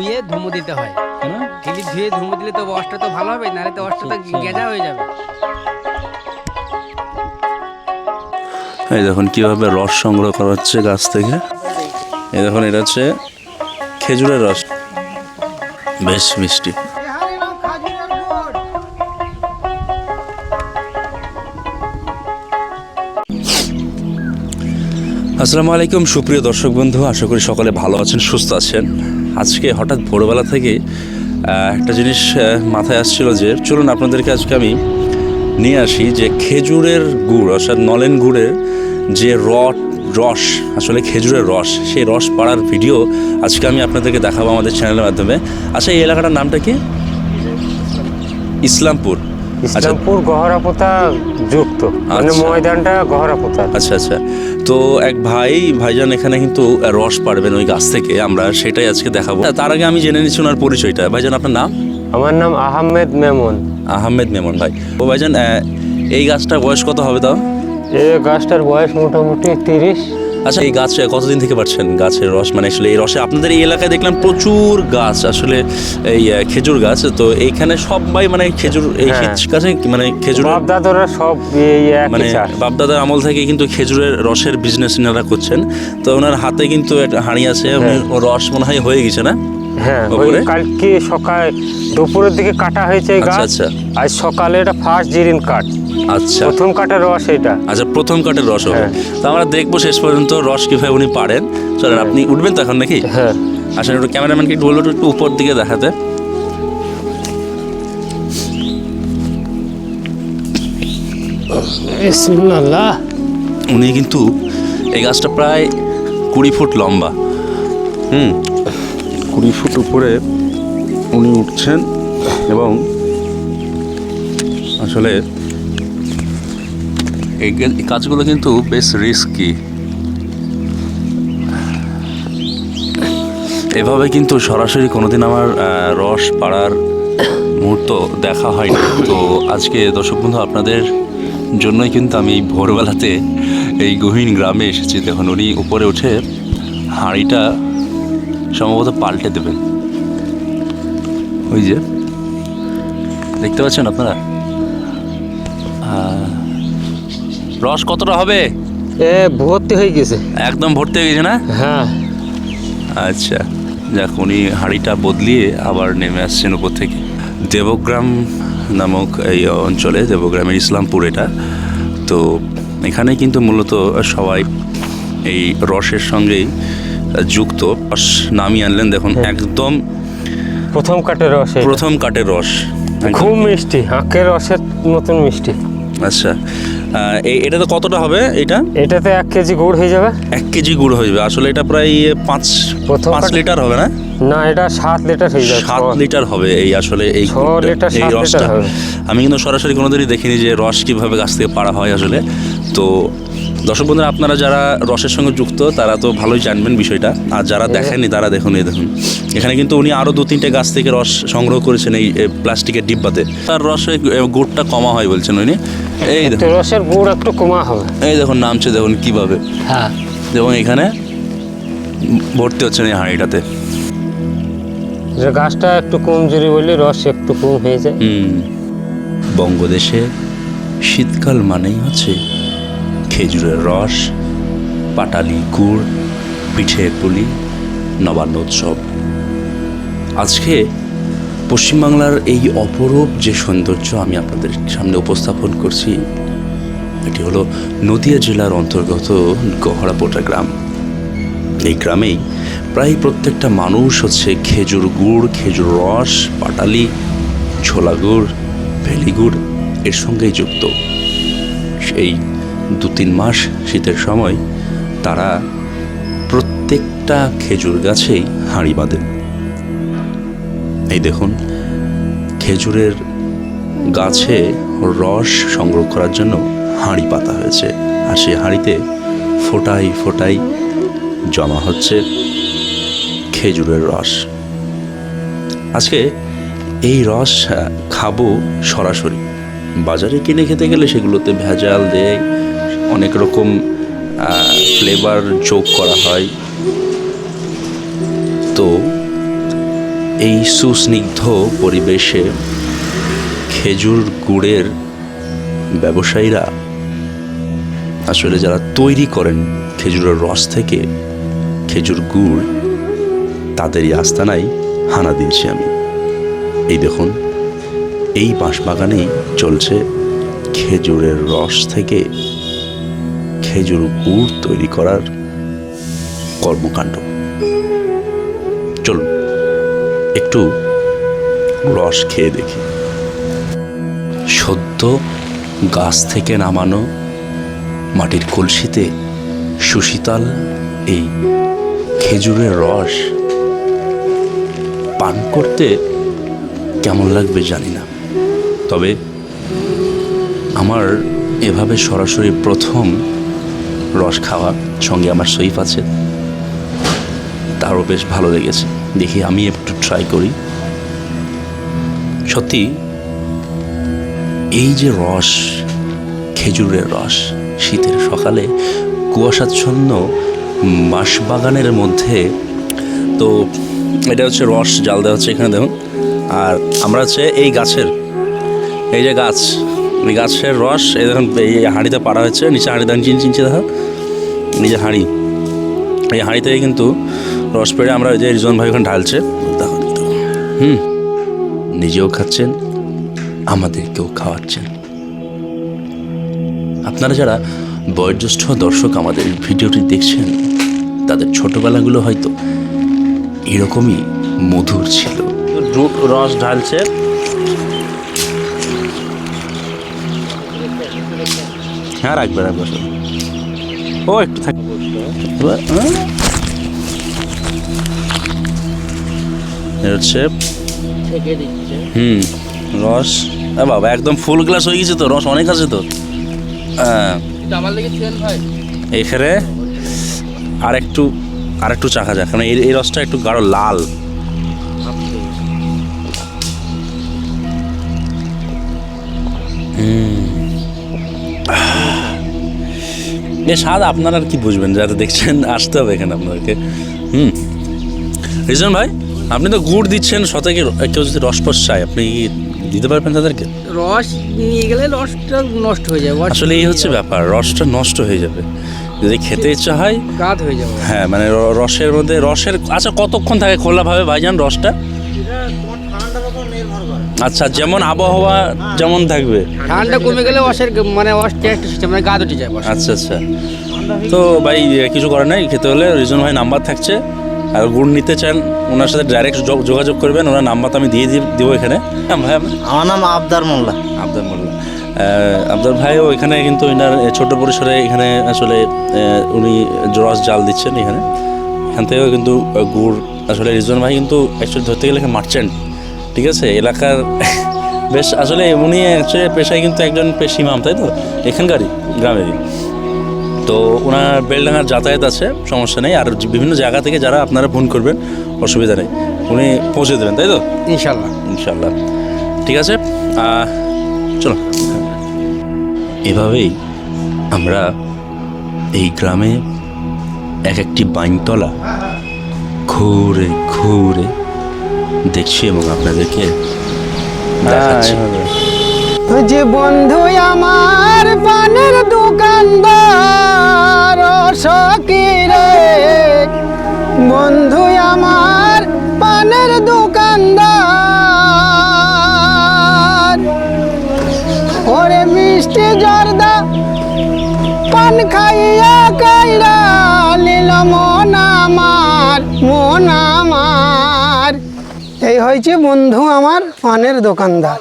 ধুয়ে ধুমো দিতে হয়। কেন ধুয়ে ধুমো দিলে তো রসটা তো ভালো হবে নাহলে তো রসটা তো আচ্ছা। গেঁজা হয়ে যাবে। এই দেখুন কীভাবে রস সংগ্রহ করা হচ্ছে গাছ থেকে। এই দেখুন এটা হচ্ছে খেজুরের রস। বেশ মিষ্টি। আসসালামু আলাইকুম সুপ্রিয় দর্শক বন্ধু আশা করি সকলে ভালো আছেন সুস্থ আছেন। আজকে হঠাৎ ভোরবেলা থেকে একটা জিনিস মাথায় আসছিল যে, চলুন আপনাদেরকে আজকে আমি নিয়ে আসি যে খেজুরের গুড়, অর্থাৎ নলেন গুড়ের যে রট রস, আসলে খেজুরের রস, সেই রস পাড়ার ভিডিও আজকে আমি আপনাদেরকে দেখাবো আমাদের চ্যানেলের মাধ্যমে। আচ্ছা এই এলাকাটার নামটা কি? ইসলামপুর। ইসলামপুর গহরাপোতা যুক্ত মানে আচ্ছা। ময়দানটা গহরাপোতা। আচ্ছা আচ্ছা। তো এক ভাই ভাইজান এখানে কিন্তু রস পাড়বেন ওই গাছ থেকে আমরা সেটাই আজকে দেখাবো। তার আগে আমি জেনে নিচ্ছি ওনার পরিচয়টা। ভাইজান আপনার নাম? আমার নাম আহমেদ মেমন। আহমেদ মেমন ভাই। ও ভাইজান এই গাছটার বয়স কত হবে তাও? এই গাছটার বয়স মোটামুটি তিরিশ। আচ্ছা এই গাছ কতদিন থেকে পাচ্ছেন গাছের রস? মানে আসলে এই রসে আপনাদের এই এলাকায় দেখলাম প্রচুর গাছ আসলে এই খেজুর গাছ তো এইখানে সবাই মানে খেজুর এই হ্যাঁ। গাছে মানে খেজুর বাপদাদারা সব এই মানে বাপদাদার আমল থেকে কিন্তু খেজুরের রসের বিজনেস ইনারা করছেন। তো ওনার হাতে কিন্তু একটা হাঁড়ি আছে হ্যাঁ। রস মনে হয় হয়ে গেছে না? হ্যাঁ কালকে সকাল দুপুরের দিকে কাটা হয়েছে আচ্ছা, গাছ। আচ্ছা। আজ সকালে এটা ফার্স্ট জিরিন কাট আচ্ছা। প্রথম কাটের রস এটা আচ্ছা প্রথম কাটের রস হবে। হ্যাঁ। তো আমরা দেখব শেষ পর্যন্ত রস কীভাবে উনি পারেন চলেন আপনি উঠবেন তো এখন নাকি? হ্যাঁ। আসলে একটু ক্যামেরাম্যানকে একটু বলল একটু উপর দিকে দেখাতে। উনি কিন্তু এই গাছটা প্রায় কুড়ি ফুট লম্বা। হুম। কুড়ি ফুট উপরে উনি উঠছেন এবং আসলে এই কাজগুলো কিন্তু বেশ রিস্কি এভাবে কিন্তু সরাসরি কোনোদিন আমার রস পাড়ার মুহূর্ত দেখা হয়নি। তো আজকে দর্শক বন্ধু, আপনাদের জন্যই কিন্তু আমি ভোরবেলাতে এই গহীন গ্রামে এসেছি। দেখুন, উনি উপরে উঠে হাঁড়িটা সম্ভবত পাল্টে দেবেন। ওই যে, দেখতে পাচ্ছেন আপনারা? রস কতটা হবে? এ ভর্তি হয়ে গেছে। একদম ভর্তি হয়ে গেছে না? হ্যাঁ। আচ্ছা যাক উনি হাঁড়িটা বদলিয়ে আবার নেমে আসছেন উপর থেকে। দেবগ্রাম নামক এই অঞ্চলে দেবগ্রামের ইসলামপুর এটা। তো এখানে কিন্তু মূলত সবাই এই রসের সঙ্গেই যুক্ত। রস নামিয়ে আনলেন দেখুন একদম প্রথম কাটের রস প্রথম কাটের রস। খুব মিষ্টি আখের রসের মতন মিষ্টি। আচ্ছা আহ, এই- এটা কতটা হবে এটা? এটাতে এক কেজি গুড় হয়ে যাবে। এক কেজি গুড় হয়ে যাবে। আসলে এটা প্রায় পাঁচ প্রথম পাঁচ লিটার হবে না? না এটা সাত লিটার হয়ে যাবে সাত লিটার হবে এই আসলে এই লিটার, এই রসটা। আমি কিন্তু সরাসরি কোনোদিনই দেখিনি যে রস কীভাবে গাছ থেকে পাড়া হয় আসলে। তো দর্শক বন্ধুরা আপনারা যারা রসের সঙ্গে যুক্ত তারা তো ভালোই জানবেন বিষয়টা। আর যারা দেখেননি তারা দেখুন এই দেখুন। এখানে কিন্তু উনি আরও দু তিনটে গাছ থেকে রস সংগ্রহ করেছেন এই প্লাস্টিকের ডিব্বাতে। তার রসে এ, গুড়টা কমা হয় বলছেন উনি। এই রসের গুড় একটু কমা হবে। এই দেখুন নামছে দেখুন কীভাবে। হ্যাঁ। এবং এখানে ভর্তি হচ্ছেন এই হাঁড়িটাতে। যে গাছটা একটু কমজোরি বলে রস একটু কম হয়ে যায়। বঙ্গদেশে শীতকাল মানেই হচ্ছে খেজুরের রস, পাটালি গুড় পিঠে পুলি, নবান্ন উৎসব। আজকে পশ্চিমবাংলার এই অপরূপ যে সৌন্দর্য আমি আপনাদের সামনে উপস্থাপন করছি, এটি হলো নদিয়া জেলার অন্তর্গত গহরাপোটা গ্রাম। এই গ্রামেই প্রায় প্রত্যেকটা মানুষ হচ্ছে খেজুর গুড়, খেজুর রস, পাটালি, ছোলা গুড়, ভেলি গুড় এর সঙ্গেই যুক্ত। এই দু তিন মাস শীতের সময় তারা প্রত্যেকটা খেজুর গাছেই হাঁড়ি বাঁধেন। এই দেখুন, খেজুরের গাছে রস সংগ্রহ করার জন্য হাঁড়ি পাতা হয়েছে আর সেই হাঁড়িতে ফোটাই ফোটাই জমা হচ্ছে খেজুরের রস। আজকে এই রস খাব সরাসরি। বাজারে কিনে খেতে গেলে সেগুলোতে ভেজাল দেয় অনেক রকম ফ্লেভার যোগ করা হয়। তো এই সুস্নিগ্ধ পরিবেশে খেজুর গুড়ের ব্যবসায়ীরা আসলে যারা তৈরি করেন খেজুরের রস থেকে খেজুর গুড়, তাদেরই আস্তানায় হানা দিয়েছি আমি। এই দেখুন, এই বাঁশবাগানেই চলছে খেজুরের রস থেকে খেজুর গুড় তৈরি করার কর্মকাণ্ড। চলুন, একটু রস খেয়ে দেখি। সদ্য গাছ থেকে নামানো মাটির কলসিতে সুশীতল এই খেজুরের রস পান করতে কেমন লাগবে জানি না। তবে আমার এভাবে সরাসরি প্রথম রস খাওয়া, সঙ্গে আমার সইফ আছে। তারও বেশ ভালো লেগেছে। দেখি আমি একটু ট্রাই করি। সত্যি, এই যে রস, খেজুরের রস, শীতের সকালে কুয়াশাচ্ছন্ন বাঁশবাগানের মধ্যে, তো এটা হচ্ছে রস, জাল দেওয়া হচ্ছে এখানে দেখুন। আর আমরা হচ্ছে এই গাছের, এই যে গাছ গাছের রস, এই দেখুন, এই হাঁড়িতে পাড়া হচ্ছে নিচে হাঁড়ি, দেখুন, চিন, চিনছে দেখো নিচে হাঁড়ি। এই হাঁড়ি থেকে কিন্তু রস পেড়ে আমরা যে রিজন ভাই ওখানে ঢালছে। দেখো। হুম, নিজেও খাচ্ছেন, আমাদেরকেও খাওয়াচ্ছেন। আপনারা যারা বয়োজ্যেষ্ঠ দর্শক আমাদের ভিডিওটি দেখছেন, তাদের ছোটবেলাগুলো হয়তো এরকমই মধুর ছিল। রস ঢালছে হ্যাঁ রাখবে রাখবে সব। ও একটু থাকবে হচ্ছে হুম রস। এ বাবা একদম ফুল গ্লাস হয়ে গেছে তো রস অনেক আছে তো। হ্যাঁ। এখানে আর একটু আর একটু চাখা যাক কারণ এই রসটা একটু গাঢ় লাল। এ স্বাদ আপনারা আর কি বুঝবেন? যারা দেখছেন আসতে হবে এখানে আপনাদেরকে। হুম। রিজন ভাই আপনি তো গুড় দিচ্ছেন শতকে কেউ যদি রস ফস চায় আপনি কি দিতে পারবেন তাদেরকে? রস নিয়ে গেলে রসটা নষ্ট হয়ে যাবে। আসলে এই হচ্ছে ব্যাপার রসটা নষ্ট হয়ে যাবে। যদি খেতে ইচ্ছা হয় গাদ হয়ে যাবে। হ্যাঁ মানে রসের মধ্যে রসের আচ্ছা কতক্ষণ থাকে খোলাভাবে ভাইজান রসটা? আচ্ছা যেমন আবহাওয়া যেমন থাকবে। ঠান্ডা কমে গেলে রসের মানে রস টেস্ট সিস্টেম মানে গাদ উঠে যায় আচ্ছা আচ্ছা। তো ভাই কিছু করার নাই খেতে হলে রিজন ভাই নাম্বার থাকছে। আর গুড় নিতে চান ওনার সাথে ডাইরেক্ট যোগাযোগ করবেন ওনার নাম্বার তো আমি দিয়ে দিব দেবো এখানে। হ্যাঁ ভাই আমার নাম আবদার মোল্লা। আবদার মোল্লা। আবদার ভাইও এখানে কিন্তু এনার ছোট পরিসরে এখানে আসলে উনি রস জাল দিচ্ছেন এখানে। এখান থেকেও কিন্তু গুড় আসলে রিজন ভাই কিন্তু অ্যাকচুয়ালি ধরতে গেলে মার্চেন্ট ঠিক আছে? এলাকার বেশ আসলে উনি অ্যাকচুয়ালি পেশায় কিন্তু একজন পেশি মাম তাই তো? এখানকারই গ্রামেরই। তো ওনার বেলডাঙার যাতায়াত আছে সমস্যা নেই। আর বিভিন্ন জায়গা থেকে যারা আপনারা ফোন করবেন অসুবিধা নেই। উনি পৌঁছে দেবেন তাই তো? ইনশাল্লাহ। ইনশাল্লাহ। ঠিক আছে? চলো। এভাবেই আমরা এই গ্রামে এক একটি বাইনতলা ঘুরে ঘুরে দেখছি এবং আপনাদেরকে দেখাচ্ছি। যে বন্ধু আমার পানের দোকানদার সকিরে বন্ধু আমার পানের দোকানদার ওরে মিষ্টি জর্দা পান খাইয়া কাইরা লীল হয়েছে বন্ধু আমার পানের দোকানদার।